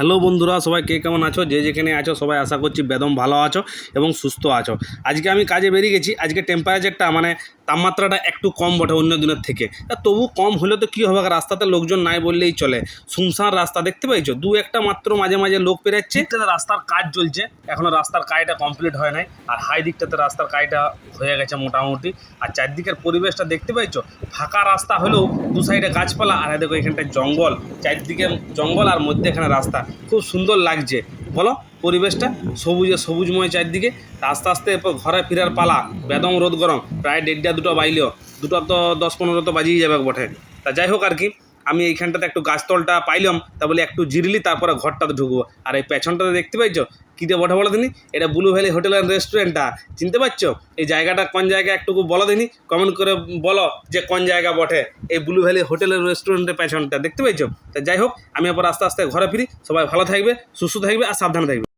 Hello বন্ধুরা, সবাই কে কেমন আছো? যে যেখানে আছো, সবাই আশা করছি বেদম ভালো আছো এবং সুস্থ আছো। আজকে আমি কাজে বেরিয়ে গেছি, আজকে টেম্পারেচারটা মানে তাপমাত্রাটা একটু কম বটে অন্য দিনের থেকে। তবু কম হলে তো কী হবে? রাস্তাতে লোকজন নাই বললেই চলে। শুনশান রাস্তা, দেখতে পাইছো দু একটা মাত্র মাঝে মাঝে লোক পেরাচ্ছে রাস্তার কাজ চলছে। এখনও রাস্তার কাজটা কমপ্লিট হয় নাই। আর হাই দিকটাতে রাস্তার কাজটা হয়ে গেছে মোটামুটি। আর চারদিকের পরিবেশটা দেখতে পাইছো ফাঁকা রাস্তা হলেও দু সাইডে গাছপালা, আর দেখো এখানটায় জঙ্গল। চারদিকে জঙ্গল, আর মধ্যে এখানে রাস্তা। খুব সুন্দর লাগছে। বলো, পরিবেশটা সবুজে সবুজময় চারদিকে। আস্তে আস্তে এরপর ঘরে ফেরার পালা, বেদম রোদ গরম, প্রায় দেড়টা দুটো বাইলেও দুটো তো দশ পনেরো তো বাজিয়ে যাবে বটে। তা যাই হোক আর কি। আমি এইখানটাতে একটু গাছতলটা পাইলাম, তা বলে একটু জিরলি, তারপরে ঘরটাতে ঢুকবো। আর এই পেছনটাতে দেখতে পাইছো? কী দিয়ে বলো দিনি এটা ব্লু ভ্যালি হোটেল অ্যান্ড রেস্টুরেন্টটা। চিনতে পারছ? এই জায়গাটা কোন জায়গা একটুকু বলো দিনি কমেন্ট করে বলো যে কোন জায়গা বটে এই ব্লু ভ্যালি হোটেলের রেস্টুরেন্টের পেছনটা। দেখতে পাইছো? তা যাই হোক, আমি আবার আস্তে আস্তে ঘরে ফিরি। সবাই ভালো থাকবে, সুস্থ থাকবে আর সাবধানে থাকবে।